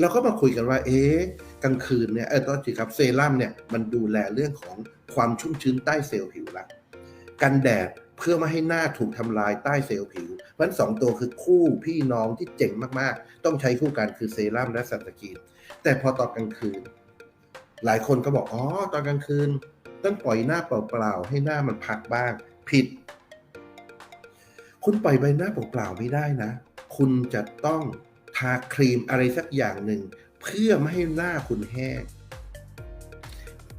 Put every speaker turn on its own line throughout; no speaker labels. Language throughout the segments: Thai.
เราก็มาคุยกันว่า เอ๊ะกลางคืนเนี่ยเออตอนจีครับเซรั่มเนี่ยมันดูแลเรื่องของความชุ่มชื้นใต้เซลล์ผิวละกันแดดเพื่อไม่ให้หน้าถูกทำลายใต้เซลล์ผิวเพราะฉะนั้นสองตัวคือคู่พี่น้องที่เจ๋งมากๆ ต้องใช้คู่กันคือเซรั่มและซันสกีนแต่พอตอนกลางคืน หลายคนก็บอกอ๋อตอนกลางคืน ต้องปล่อยหน้าเปล่าๆให้หน้ามันพักบ้าง ผิด คุณปล่อยใบหน้าเปล่าๆไม่ได้นะ คุณจะต้อง ทาครีมอะไรสักอย่างหนึ่ง เพื่อไม่ให้หน้าคุณแห้ง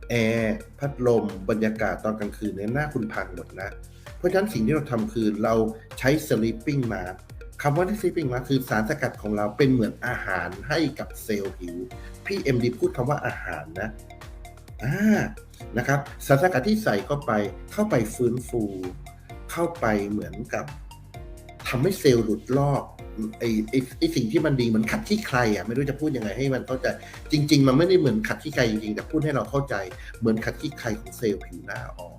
แอร์พัดลม บรรยากาศตอนกลางคืนเนี่ยหน้าคุณพังหมดนะ เพราะฉะนั้นสิ่งที่เราทำคือเราใช้ sleeping mask คำว่าที่ sleeping mask คือสารสกัดของเราเป็นเหมือนอาหารให้กับเซลล์ผิว พี่เอ็มดีพูดคำว่าอาหารนะอ่านะครับสารสกัดที่ใส่เข้าไปเข้าไปฟื้นฟู เข้าไปเหมือนกับทำให้เซลล์หลุดลอก ไอ้ไอ้ไอ้สิ่งที่มันดีเหมือนขัดที่ใครอะไม่รู้จะพูดยังไงให้มันเข้าใจจริง ๆ มันไม่ได้เหมือนขัดที่ใครจริงๆแต่พูดให้เราเข้าใจเหมือนขัดที่ใครของเซลล์ผิวหน้าออก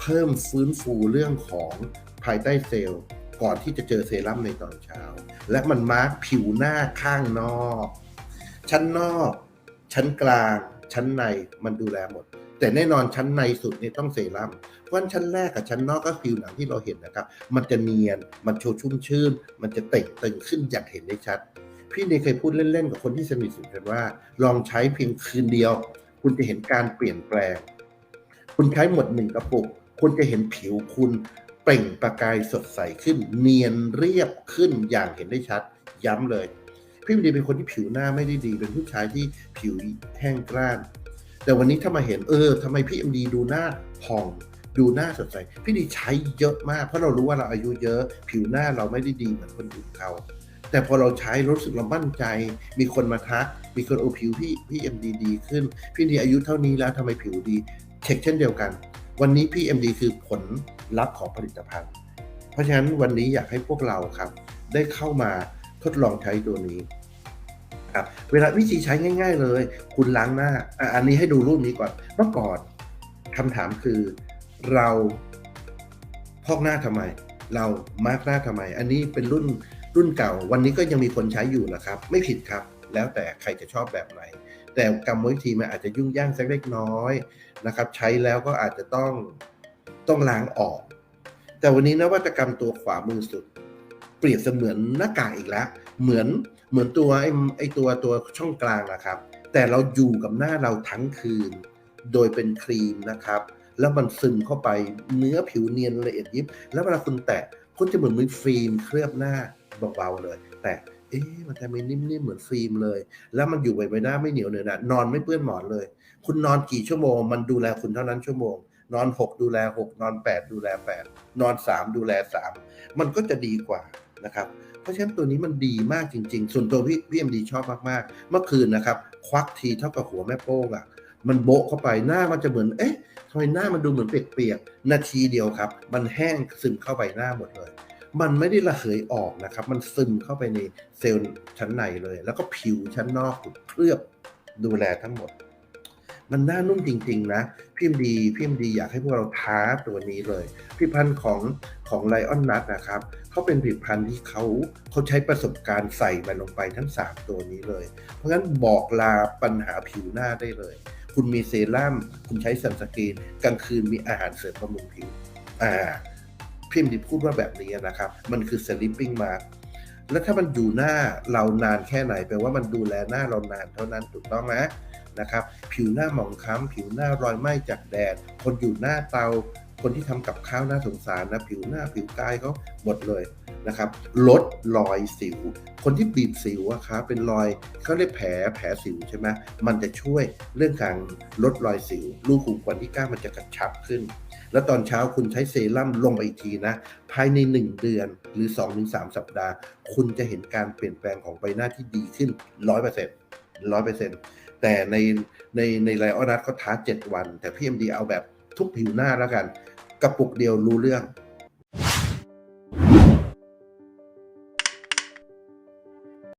เพิ่มฟื้นฟูเรื่องของภายใต้เซลล์ก่อนที่จะเจอเซรั่มในตอนเช้า และมันมาร์กผิวหน้าข้างนอก ชั้นนอก ชั้นกลาง ชั้นในมันดูแลหมด แต่แน่นอนชั้นในสุดเนี่ยต้องเซรั่มเพราะฉะนั้นชั้นแรกกับชั้นนอกก็ผิวหนังที่เราเห็นนะครับ มันจะเนียน มันโชว์ชุ่มชื่น มันจะเต่งตึงขึ้นอย่างเห็นได้ชัด พี่เนยเคยพูดเล่นๆกับคนที่สนิทสนกันว่า ลองใช้เพียงคืนเดียว คุณจะเห็นการเปลี่ยนแปลง คุณใช้หมดหนึ่งกระปุก คุณจะเห็นผิวคุณเปล่งประกายสดใสขึ้น เนียนเรียบขึ้นอย่างเห็นได้ชัด ย้ำเลย พี่มดีเป็นคนที่ผิวหน้าไม่ได้ดี เป็นผู้ชายที่ผิวแห้งกร้าน แต่วันนี้ถ้ามาเห็นเออทำไมพี่เอ็มดีดูหน้าผ่องดูหน้าสดใส พี่ดีใช้เยอะมาก เพราะเรารู้ว่าเราอายุเยอะ ผิวหน้าเราไม่ได้ดีเหมือนคนอื่นเขาแต่พอเราใช้รู้สึกเรามั่นใจ มีคนมาทัก มีคนโอผิวพี่พี่เอ็มดีดีขึ้น พี่ดีอายุเท่านี้แล้วทำไมผิวดี เช็คเช่นเดียวกัน วันนี้พี่เอ็มดีคือผลลัพธ์ของผลิตภัณฑ์ เพราะฉะนั้นวันนี้อยากให้พวกเราครับ ได้เข้ามาทดลองใช้ตัวนี้ ครับเวลาวิธีใช้ง่าย ๆ เลย คุณล้างหน้าอันนี้ให้ดูรูปนี้ก่อนเมื่อก่อนคำถามคือเราพอกหน้าทำไม เรามาร์กหน้าทำไม อันนี้เป็นรุ่นรุ่นเก่า วันนี้ก็ยังมีคนใช้อยู่นะครับ ไม่ผิดครับ แล้วแต่ใครจะชอบแบบไหน แต่กรรมวิธีมันอาจจะยุ่งยากสักเล็กน้อยนะครับ ใช้แล้วก็อาจจะต้องต้องล้างออก แต่วันนี้นวัตกรรมตัวขวามือสุด เปรียบเสมือนหน้ากากอีกแล้ว เหมือนเหมือนตัวไอ้ไอ้ตัวตัวช่องกลางนะครับ แต่เราอยู่กับหน้าเราทั้งคืน โดยเป็นครีมนะครับ แล้วมันซึมเข้าไปเนื้อผิวเนียนละเอียดยิบ แล้วเวลาคุณแตะคุณจะเหมือนมีฟิล์มเคลือบหน้าเบาๆเลย แต่เอ๊ะมันทำไมนิ่มๆเหมือนฟิล์มเลย แล้วมันอยู่ใบหน้าไม่เหนียวเหนอะหนะนอนไม่เปื้อนหมอนเลย คุณนอนกี่ชั่วโมง มันดูแลคุณเท่านั้นชั่วโมง นอนหกดูแลหกนอนแปดดูแลแปดนอนสามดูแลสามมันก็จะดีกว่า นะครับ เพราะฉะนั้นตัวนี้มันดีมากจริง ๆ ส่วนตัวพี่พี่เอ็มดีชอบมากๆ เมื่อคืนนะครับ ควักทีเท่ากับหัวแม่โป้งอะมันโบะเข้าไปหน้ามันจะเหมือน เอ๊ะทำไมหน้ามันดูเหมือนเปียกๆ นาทีเดียวครับ มันแห้งซึมเข้าไปหน้าหมดเลย มันไม่ได้ระเหยออกนะครับ มันซึมเข้าไปในเซลล์ชั้นในเลย แล้วก็ผิวชั้นนอกถูกเคลือบดูแลทั้งหมด มันน่านุ่มจริง ๆ นะ พี่มดีพี่มดีอยากให้พวกเราท้าตัวนี้เลยผลิตภัณฑ์ของของไลออนนัทนะครับเขาเป็นผลิตภัณฑ์ที่เขาเขาใช้ประสบการณ์ใส่มันลงไปทั้ง 3 ตัวนี้เลย เพราะงั้นบอกลาปัญหาผิวหน้าได้เลย คุณมีเซรั่มคุณใช้ซันสกรีนกลางคืนมีอาหารเสริมบำรุงผิวอ่าพี่มดีพูดว่าแบบนี้นะครับ มันคือ sleeping mask แล้วถ้ามันอยู่หน้าเรานานแค่ไหนแปลว่ามันดูแลหน้าเรานานเท่านั้นถูกต้องไหมนะครับ ผิวหน้าหมองคล้ำผิวหน้ารอยไหม้จากแดด คนอยู่หน้าเตา คนที่ทำกับข้าวหน่าสงสารนะผิวหน้าผิวกายเขาหมดเลยนะครับ ลดรอยสิว คนที่บีบสิวอะครับเป็นรอยเขาเรียกแผลแผลสิวใช่ไหมมันจะช่วยเรื่องการลดรอยสิว รูขุมขนที่กล้ามันจะกระชับขึ้น แล้วตอนเช้าคุณใช้เซรั่มลงไปอีกทีนะ ภายใน 1 เดือนหรือ 2-3 สัปดาห์ คุณจะเห็นการเปลี่ยนแปลงของใบหน้าที่ดีขึ้น 100% 100%แต่ในในในไลออนัสเขาท้า 7 วัน แต่พี่เอ็มดีเอาแบบทุกผิวหน้าแล้วกัน กระปุกเดียวรู้เรื่อง